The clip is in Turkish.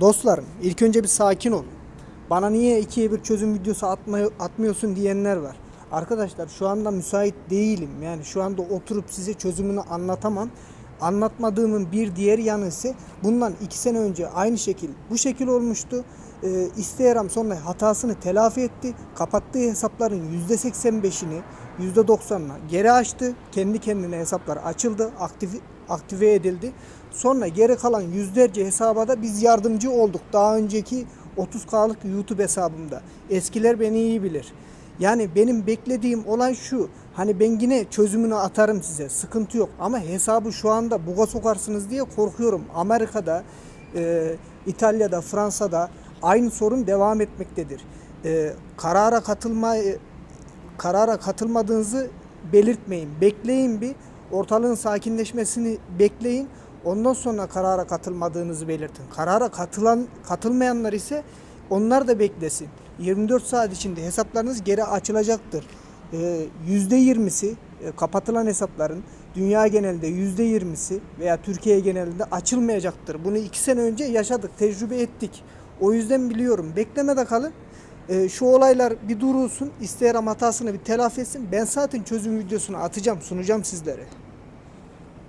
Dostlarım ilk önce bir sakin olun. Bana niye ikiye bir çözüm videosu atma, atmıyorsun diyenler var. Arkadaşlar şu anda müsait değilim. Yani şu anda oturup size çözümünü anlatamam. Anlatmadığımın bir diğer yanı ise bundan iki sene önce aynı şekil bu şekil olmuştu. Ee, Instagram sonra hatasını telafi etti. Kapattığı hesapların %85'ini %90'ına geri açtı. Kendi kendine hesaplar açıldı, aktif, aktive edildi. Sonra geri kalan yüzlerce hesaba da biz yardımcı olduk. Daha önceki 30K'lık YouTube hesabımda. Eskiler beni iyi bilir. Yani benim beklediğim olay şu. Hani ben yine çözümünü atarım size. Sıkıntı yok. Ama hesabı şu anda buga sokarsınız diye korkuyorum. Amerika'da, e, İtalya'da, Fransa'da aynı sorun devam etmektedir. E, karara katılma karara katılmadığınızı belirtmeyin. Bekleyin bir. Ortalığın sakinleşmesini bekleyin. Ondan sonra karara katılmadığınızı belirtin. Karara katılan katılmayanlar ise onlar da beklesin. 24 saat içinde hesaplarınız geri açılacaktır. Ee, %20'si e, kapatılan hesapların dünya genelinde %20'si veya Türkiye genelinde açılmayacaktır. Bunu iki sene önce yaşadık, tecrübe ettik. O yüzden biliyorum. Beklemede kalın. Ee, şu olaylar bir durulsun. Instagram hatasını bir telafi etsin. Ben zaten çözüm videosunu atacağım, sunacağım sizlere.